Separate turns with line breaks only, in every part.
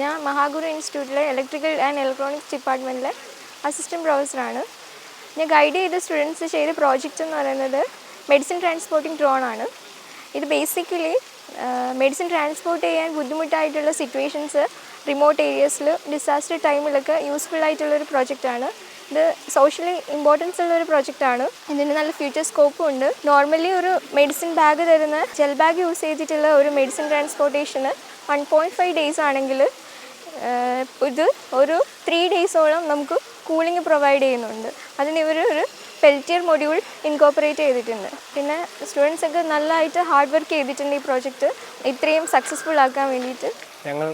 ഞാൻ മഹാഗുരു ഇൻസ്റ്റിറ്റ്യൂട്ടിലെ electrical and electronics ഡിപ്പാർട്ട്മെന്റിലെ അസിസ്റ്റന്റ് പ്രൊഫസറാണ് ഞാൻ ഗൈഡ് ചെയ്ത സ്റ്റുഡൻസ് ചെയ്ത പ്രോജക്റ്റ് എന്ന് പറയുന്നത് മെഡിസിൻ ട്രാൻസ്പോർട്ടിംഗ് ഡ്രോൺ ആണ്. ഇത് ബേസിക്കലി മെഡിസിൻ ട്രാൻസ്പോർട്ട് ചെയ്യാൻ ബുദ്ധിമുട്ടായിട്ടുള്ള സിറ്റുവേഷൻസ് റിമോട്ട് ഏരിയസിൽ ഡിസാസ്റ്റർ ടൈമിലൊക്കെ യൂസ്ഫുൾ ആയിട്ടുള്ളൊരു പ്രോജക്റ്റാണ് ഇത് സോഷ്യലി ഇമ്പോർട്ടൻസ് ഉള്ള ഒരു പ്രോജക്റ്റാണ് ഇതിന് നല്ല ഫ്യൂച്ചർ സ്കോപ്പും ഉണ്ട്. നോർമലി ഒരു മെഡിസിൻ ബാഗ് തരുന്ന ജെൽ ബാഗ് യൂസ് ചെയ്തിട്ടുള്ള ഒരു മെഡിസിൻ ട്രാൻസ്പോർട്ടേഷന് വൺ പോയിന്റ് ഫൈവ് ഡേയ്സ് ആണെങ്കിൽ ഇത് ഒരു ത്രീ ഡേയ്സോളം നമുക്ക് കൂളിംഗ് പ്രൊവൈഡ് ചെയ്യുന്നുണ്ട്. അതിന് ഇവർ ഒരു പെൽറ്റിയർ മൊഡ്യൂൾ ഇൻകോപ്പറേറ്റ് ചെയ്തിട്ടുണ്ട്. പിന്നെ സ്റ്റുഡൻസ് ഒക്കെ നല്ലതായിട്ട് ഹാർഡ് വർക്ക് ചെയ്തിട്ടുണ്ട് ഈ പ്രോജക്റ്റ് ഇത്രയും സക്സസ്ഫുൾ ആക്കാൻ വേണ്ടിയിട്ട്.
ഞങ്ങൾ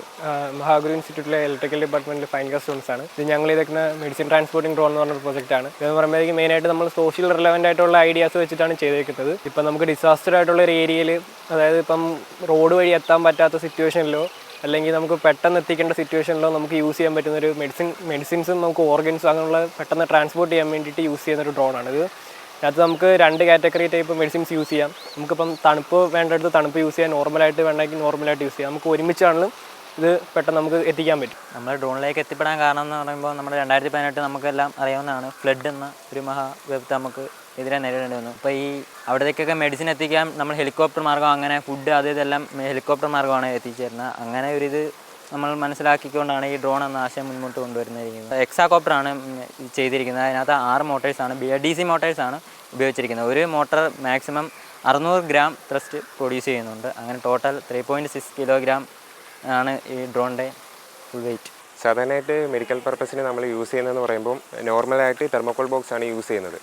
മഹാഗുരു ഇൻസ്റ്റിറ്റ്യൂട്ടിലെ ഇലക്ട്രിക്കൽ ഡിപ്പാർട്ട്മെന്റിലെ ഫൈൻ സ്റ്റുഡൻസ് ആണ്. ഇത് ഞങ്ങൾ ഇതൊക്കെ മെഡിസിൻ ട്രാൻസ്പോർട്ടിംഗ് ഡ്രോൺ എന്ന് പറഞ്ഞ പ്രോജക്റ്റ് ആണ്. ഇതെന്ന് പറയുമ്പോഴേക്കും മെയിനായിട്ട് നമ്മൾ സോഷ്യൽ റിലവന്റ് ആയിട്ടുള്ള ഐഡിയാസ് വെച്ചിട്ടാണ് ചെയ്തേക്കുന്നത്. ഇപ്പം നമുക്ക് ഡിസാസ്റ്റർ ആയിട്ടുള്ള ഒരു ഏരിയയിൽ അതായത് ഇപ്പം റോഡ് വഴി എത്താൻ പറ്റാത്ത സിറ്റുവേഷനിലോ അല്ലെങ്കിൽ നമുക്ക് പെട്ടെന്ന് എത്തിക്കേണ്ട സിറ്റുവേഷനിലോ നമുക്ക് യൂസ് ചെയ്യാൻ പറ്റുന്ന ഒരു മെഡിസിൻ മെഡിസിൻസും നമുക്ക് ഓർഗൻസും അങ്ങനെയുള്ള പെട്ടെന്ന് ട്രാൻസ്പോർട്ട് ചെയ്യാൻ വേണ്ടിയിട്ട് യൂസ് ചെയ്യുന്ന ഒരു ഡ്രോണാണ് ഇത് അതിനകത്ത് നമുക്ക് രണ്ട് കാറ്റഗറി ടൈപ്പ് മെഡിസിൻസ് യൂസ് ചെയ്യാം. നമുക്കിപ്പം തണുപ്പ് വേണ്ടടുത്ത് തണുപ്പ് യൂസ് ചെയ്യാം. നോർമലായിട്ട് വേണമെങ്കിൽ നോർമലായിട്ട് യൂസ് ചെയ്യാം. നമുക്ക് ഒരുമിച്ചാണെങ്കിലും ഇത് പെട്ടെന്ന് നമുക്ക് എത്തിക്കാൻ പറ്റും.
നമ്മൾ ഡ്രോണിലേക്ക് എത്തിപ്പെടാൻ കാരണം എന്ന് പറയുമ്പോൾ നമ്മൾ രണ്ടായിരത്തി പതിനെട്ട് നമുക്കെല്ലാം അറിയാവുന്നതാണ്. ഫ്ലഡ് എന്ന ഒരു മഹാ മഹാവിപത്ത് നമുക്ക് എതിരെ നേരിടേണ്ടി വന്നു. അപ്പോൾ ഈ അവിടത്തേക്കൊക്കെ മെഡിസിൻ എത്തിക്കാൻ നമ്മൾ ഹെലികോപ്റ്റർ മാർഗം അങ്ങനെ ഫുഡ് അത് ഇതെല്ലാം ഹെലികോപ്റ്റർ മാർഗമാണ് എത്തിച്ചേരുന്നത്. അങ്ങനെ ഒരു ഇത് നമ്മൾ മനസ്സിലാക്കിക്കൊണ്ടാണ് ഈ ഡ്രോൺ എന്ന ആശയം മുന്നോട്ട് കൊണ്ടുവരുന്നിരിക്കുന്നത് എക്സാകോപ്റ്ററാണ് ചെയ്തിരിക്കുന്നത്. അതിനകത്ത് ആറ് മോട്ടേഴ്സാണ് ബി ഡി സി മോട്ടേഴ്സാണ് ഉപയോഗിച്ചിരിക്കുന്നത്. ഒരു മോട്ടർ മാക്സിമം അറുന്നൂറ് ഗ്രാം ത്രസ്റ്റ് പ്രൊഡ്യൂസ് ചെയ്യുന്നുണ്ട്. അങ്ങനെ total three point six kilogram ആണ് ഈ ഡ്രോണിന്റെ ഫുൾ വെയിറ്റ്
സാധാരണയായിട്ട് മെഡിക്കൽ പർപ്പസിന് നമ്മൾ യൂസ് ചെയ്യുന്നതെന്ന് പറയുമ്പോൾ നോർമലായിട്ട് തെർമോക്കോൾ ബോക്സ് ആണ് യൂസ് ചെയ്യുന്നത്.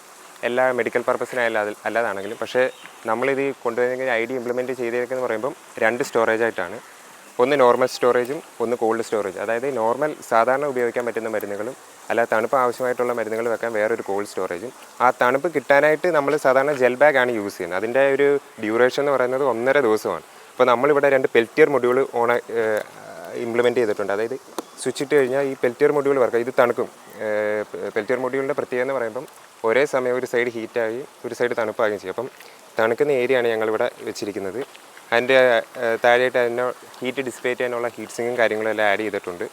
എല്ലാ മെഡിക്കൽ പർപ്പസിനായാലും അതിൽ അല്ലാതാണെങ്കിലും. പക്ഷേ നമ്മളിത് കൊണ്ടുവരുന്ന ഐ ഡി ഇംപ്ലിമെന്റ് ചെയ്തേക്കെന്ന് പറയുമ്പം രണ്ട് സ്റ്റോറേജ് ആയിട്ടാണ്. ഒന്ന് നോർമൽ സ്റ്റോറേജും ഒന്ന് കോൾഡ് സ്റ്റോറേജ് അതായത് നോർമൽ സാധാരണ ഉപയോഗിക്കാൻ പറ്റുന്ന മരുന്നുകളും അല്ല തണുപ്പ് ആവശ്യമായിട്ടുള്ള മരുന്നുകൾ വെക്കാൻ വേറൊരു കോൾഡ് സ്റ്റോറേജും ആ തണുപ്പ് കിട്ടാനായിട്ട് നമ്മൾ സാധാരണ ജെൽ ബാഗ് ആണ് യൂസ് ചെയ്യുന്നത്. അതിന്റെ ഒരു ഡ്യൂറേഷൻ എന്ന് പറയുന്നത് ഒന്നര ദിവസമാണ്. അപ്പോൾ നമ്മളിവിടെ രണ്ട് പെൽറ്റിയർ മൊഡ്യൂൾ ഓൺ ഇംപ്ലിമെന്റ് ചെയ്തിട്ടുണ്ട്. അതായത് സ്വിച്ച് ഇട്ട് കഴിഞ്ഞാൽ ഈ പെൽറ്റിയർ മൊഡ്യൂൾ വർക്ക് ഇത് തണുക്കും. പെൽറ്റിയർ മൊഡ്യൂളിന്റെ പ്രത്യേകത എന്ന് പറയുമ്പം ഒരേ സമയം ഒരു സൈഡ് ഹീറ്റായി ഒരു സൈഡ് തണുപ്പാകുകയും ചെയ്യും. അപ്പം തണുക്കുന്ന ഏരിയയാണ് ഞങ്ങളിവിടെ വെച്ചിരിക്കുന്നത്. അതിന്റെ താഴെയായിട്ട് അതിനോ ഹീറ്റ് ഡിസ്പേറ്റ് ചെയ്യാനുള്ള ഹീറ്റ് സിങ്ങും കാര്യങ്ങളും എല്ലാം ആഡ് ചെയ്തിട്ടുണ്ട്.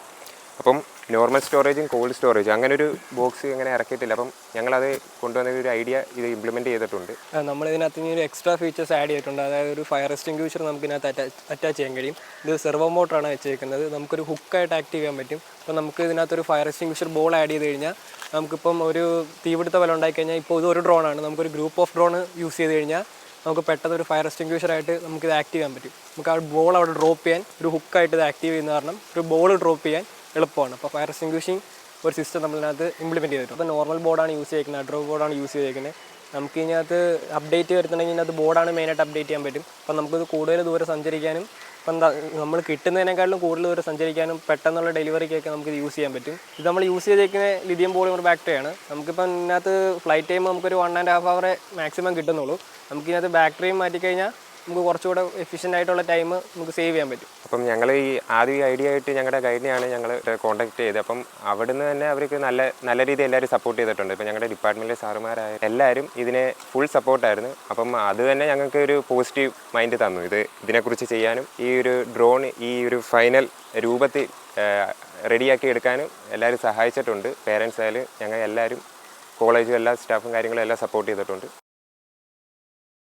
അപ്പം നോർമൽ സ്റ്റോറേജും കോൾഡ് സ്റ്റോറേജും അങ്ങനെ ഒരു ബോക്സ് ഇങ്ങനെ ഇറക്കിയിട്ടില്ല. അപ്പം ഞങ്ങളത് കൊണ്ടുവന്ന ഒരു ഐഡിയ ഇത് ഇംപ്ലിമെന്റ് ചെയ്തിട്ടുണ്ട്.
നമ്മൾ ഇതിനകത്ത് ഇനി ഒരു എക്സ്ട്രാ ഫീച്ചേഴ്സ് ആഡ് ചെയ്തിട്ടുണ്ട്. അതായത് ഒരു ഫയർ എക്സ്റ്റിംഗ്യൂഷർ നമുക്ക് ഇതിനകത്ത് അറ്റാച്ച് ചെയ്യാൻ കഴിയും. ഇത് സെർവോ മോട്ടറാണ് വെച്ചേക്കുന്നത് നമുക്കൊരു ഹുക്കായിട്ട് ആക്റ്റീവ് ചെയ്യാൻ പറ്റും. അപ്പോൾ നമുക്ക് ഇതിനകത്ത് ഒരു ഫയർ എക്സ്റ്റിംഗ്യൂഷർ ബോൾ ആഡ് ചെയ്ത് കഴിഞ്ഞാൽ നമുക്കിപ്പം ഒരു തീപിടുത്ത പോലെ ഉണ്ടായി കഴിഞ്ഞാൽ ഇപ്പോൾ ഇത് ഒരു ഡ്രോണാണ് നമുക്കൊരു ഗ്രൂപ്പ് ഓഫ് ഡ്രോൺ യൂസ് ചെയ്ത് കഴിഞ്ഞാൽ നമുക്ക് പെട്ടെന്ന് ഒരു ഫയർ എക്സ്റ്റിംഗ്യൂഷറായിട്ട് ആയിട്ട് നമുക്ക് ഇത് ആക്റ്റീവ് ചെയ്യാൻ പറ്റും. നമുക്ക് ആ ബോൾ അവിടെ ഡ്രോപ്പ് ചെയ്യാൻ ഒരു ഹുക്കായിട്ട് ഇത് ആക്റ്റീവ് ചെയ്യുന്ന കാരണം ഒരു ബോൾ ഡ്രോപ്പ് ചെയ്യാൻ എളുപ്പമാണ്. അപ്പോൾ ഫയർ എക്സ്റ്റിംഗ്വിഷിംഗ് ഒരു സിസ്റ്റം നമ്മളതിനകത്ത് ഇംപ്ലിമെന്റ് ചെയ്തിട്ടുണ്ട്. അപ്പോൾ നോർമൽ ബോർഡാണ് യൂസ് ചെയ്തിരിക്കുന്നത് അഡ്രോ ബോർഡാണ് യൂസ് ചെയ്തിരിക്കുന്നത് നമുക്ക് ഇതിനകത്ത് അപ്ഡേറ്റ് വരുത്തണമെങ്കിൽ ഇതിനകത്ത് ബോർഡാണ് മെയിനായിട്ട് അപ്ഡേറ്റ് ചെയ്യാൻ പറ്റും. അപ്പം നമുക്കിത് കൂടുതൽ ദൂരം സഞ്ചരിക്കാനും ഇപ്പം നമ്മൾ കിട്ടുന്നതിനേക്കാളും കൂടുതൽ ദൂരം സഞ്ചരിക്കാനും പെട്ടെന്നുള്ള ഡെലിവറിക്കൊക്കെ നമുക്ക് ഇത് യൂസ് ചെയ്യാൻ പറ്റും. ഇത് നമ്മൾ യൂസ് ചെയ്തേക്കുന്ന ലിഥിയം പോളിമർ ബാറ്ററിയാണ് നമുക്കിപ്പം ഇതിനകത്ത് ഫ്ലൈറ്റ് ടൈം നമുക്കൊരു വൺ ആൻഡ് ഹാഫ് അവറെ മാക്സിമം കിട്ടുന്നുള്ളൂ. നമുക്കിതിനകത്ത് ബാറ്ററിയും മാറ്റിക്കഴിഞ്ഞാൽ നമുക്ക് കുറച്ചുകൂടെ എഫിഷ്യന്റ് ആയിട്ടുള്ള ടൈം നമുക്ക് സേവ് ചെയ്യാൻ പറ്റും.
അപ്പം ഞങ്ങൾ ഈ ആദ്യം ഈ ഐഡിയ ആയിട്ട് ഞങ്ങളുടെ ഗൈഡിനെയാണ് ഞങ്ങൾ കോൺടാക്ട് ചെയ്തത്. അപ്പം അവിടുന്ന് തന്നെ അവർക്ക് നല്ല നല്ല രീതിയിൽ എല്ലാവരും സപ്പോർട്ട് ചെയ്തിട്ടുണ്ട്. ഇപ്പം ഞങ്ങളുടെ ഡിപ്പാർട്ട്മെന്റിലെ സാറുമാരായ എല്ലാവരും ഇതിനെ ഫുൾ സപ്പോർട്ടായിരുന്നു അപ്പം അത് തന്നെ ഞങ്ങൾക്ക് ഒരു പോസിറ്റീവ് മൈൻഡ് തന്നു. ഇത് ഇതിനെക്കുറിച്ച് ചെയ്യാനും ഈ ഒരു ഡ്രോൺ ഈ ഒരു ഫൈനൽ രൂപത്തിൽ റെഡിയാക്കി എടുക്കാനും എല്ലാവരും സഹായിച്ചിട്ടുണ്ട്. പേരൻസ് ആയാലും ഞങ്ങൾ എല്ലാവരും കോളേജും എല്ലാ സ്റ്റാഫും കാര്യങ്ങളും എല്ലാം സപ്പോർട്ട് ചെയ്തിട്ടുണ്ട്.